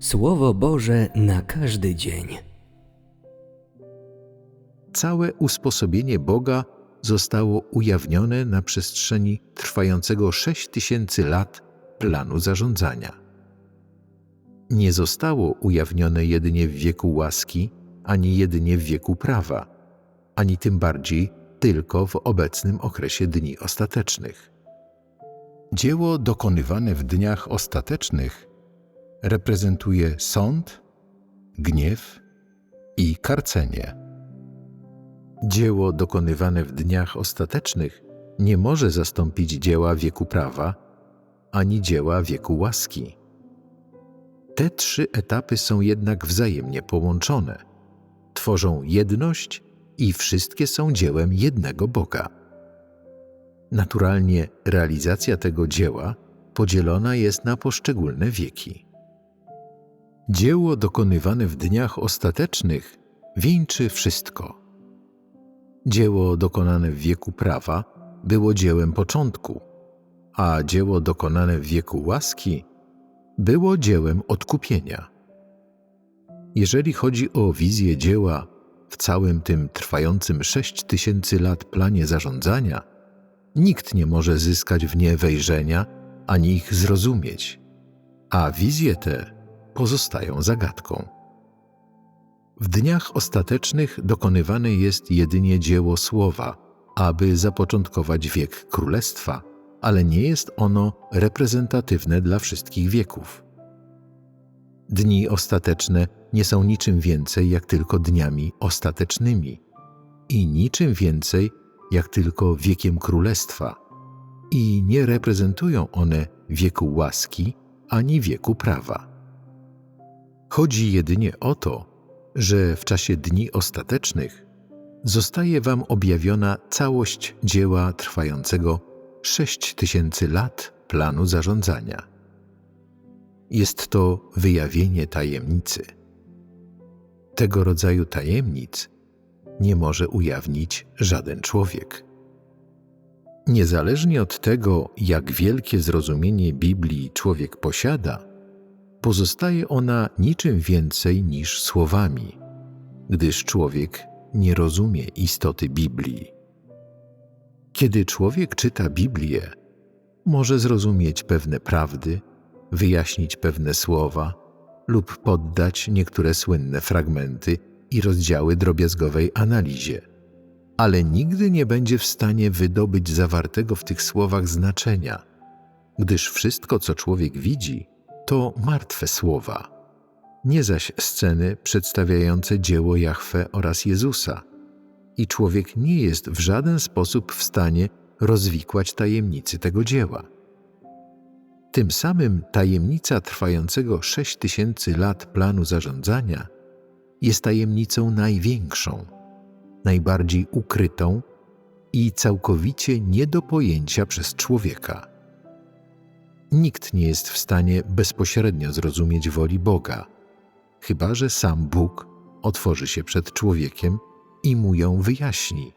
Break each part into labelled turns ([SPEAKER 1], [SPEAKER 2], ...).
[SPEAKER 1] Słowo Boże na każdy dzień.
[SPEAKER 2] Całe usposobienie Boga zostało ujawnione na przestrzeni trwającego 6 tysięcy lat planu zarządzania. Nie zostało ujawnione jedynie w wieku łaski, ani jedynie w wieku prawa, ani tym bardziej tylko w obecnym okresie dni ostatecznych. Dzieło dokonywane w dniach ostatecznych reprezentuje sąd, gniew i karcenie. Dzieło dokonywane w dniach ostatecznych nie może zastąpić dzieła wieku prawa ani dzieła wieku łaski. Te trzy etapy są jednak wzajemnie połączone, tworzą jedność i wszystkie są dziełem jednego Boga. Naturalnie realizacja tego dzieła podzielona jest na poszczególne wieki. Dzieło dokonywane w dniach ostatecznych wieńczy wszystko. Dzieło dokonane w wieku prawa było dziełem początku, a dzieło dokonane w wieku łaski było dziełem odkupienia. Jeżeli chodzi o wizję dzieła w całym tym trwającym sześć tysięcy lat planie zarządzania, nikt nie może zyskać w nie wejrzenia ani ich zrozumieć, a wizje te pozostają zagadką. W dniach ostatecznych dokonywane jest jedynie dzieło słowa, aby zapoczątkować wiek królestwa, ale nie jest ono reprezentatywne dla wszystkich wieków. Dni ostateczne nie są niczym więcej jak tylko dniami ostatecznymi i niczym więcej jak tylko wiekiem królestwa, i nie reprezentują one wieku łaski ani wieku prawa. Chodzi jedynie o to, że w czasie dni ostatecznych zostaje Wam objawiona całość dzieła trwającego sześć tysięcy lat planu zarządzania. Jest to wyjawienie tajemnicy. Tego rodzaju tajemnic nie może ujawnić żaden człowiek. Niezależnie od tego, jak wielkie zrozumienie Biblii człowiek posiada, pozostaje ona niczym więcej niż słowami, gdyż człowiek nie rozumie istoty Biblii. Kiedy człowiek czyta Biblię, może zrozumieć pewne prawdy, wyjaśnić pewne słowa lub poddać niektóre słynne fragmenty i rozdziały drobiazgowej analizie, ale nigdy nie będzie w stanie wydobyć zawartego w tych słowach znaczenia, gdyż wszystko, co człowiek widzi, to martwe słowa, nie zaś sceny przedstawiające dzieło Jahwe oraz Jezusa. I człowiek nie jest w żaden sposób w stanie rozwikłać tajemnicy tego dzieła. Tym samym tajemnica trwającego sześć tysięcy lat planu zarządzania jest tajemnicą największą, najbardziej ukrytą i całkowicie nie do pojęcia przez człowieka. Nikt nie jest w stanie bezpośrednio zrozumieć woli Boga, chyba że sam Bóg otworzy się przed człowiekiem i mu ją wyjaśni.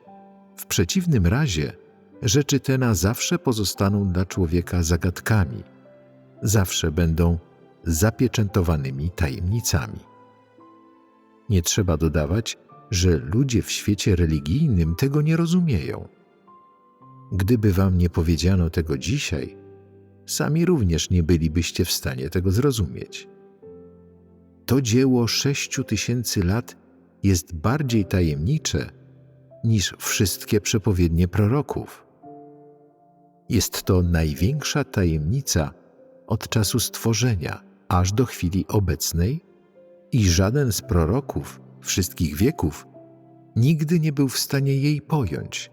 [SPEAKER 2] W przeciwnym razie rzeczy te na zawsze pozostaną dla człowieka zagadkami, zawsze będą zapieczętowanymi tajemnicami. Nie trzeba dodawać, że ludzie w świecie religijnym tego nie rozumieją. Gdyby wam nie powiedziano tego dzisiaj, sami również nie bylibyście w stanie tego zrozumieć. To dzieło sześciu tysięcy lat jest bardziej tajemnicze niż wszystkie przepowiednie proroków. Jest to największa tajemnica od czasu stworzenia aż do chwili obecnej i żaden z proroków wszystkich wieków nigdy nie był w stanie jej pojąć,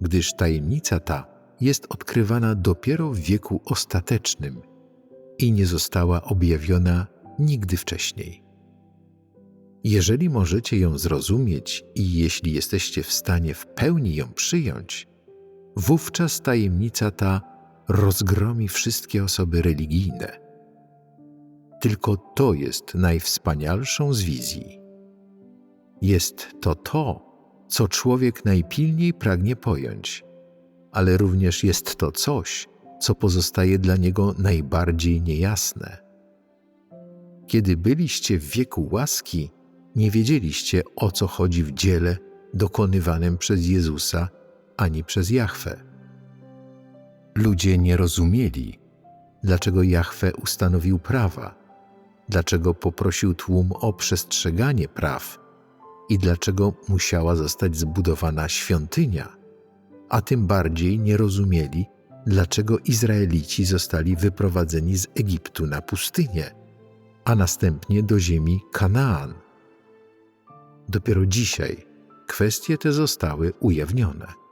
[SPEAKER 2] gdyż tajemnica ta jest odkrywana dopiero w wieku ostatecznym i nie została objawiona nigdy wcześniej. Jeżeli możecie ją zrozumieć i jeśli jesteście w stanie w pełni ją przyjąć, wówczas tajemnica ta rozgromi wszystkie osoby religijne. Tylko to jest najwspanialszą z wizji. Jest to to, co człowiek najpilniej pragnie pojąć, ale również jest to coś, co pozostaje dla niego najbardziej niejasne. Kiedy byliście w wieku łaski, nie wiedzieliście o co chodzi w dziele dokonywanym przez Jezusa ani przez Jahwe. Ludzie nie rozumieli, dlaczego Jahwe ustanowił prawa, dlaczego poprosił tłum o przestrzeganie praw i dlaczego musiała zostać zbudowana świątynia, a tym bardziej nie rozumieli, dlaczego Izraelici zostali wyprowadzeni z Egiptu na pustynię, a następnie do ziemi Kanaan. Dopiero dzisiaj kwestie te zostały ujawnione.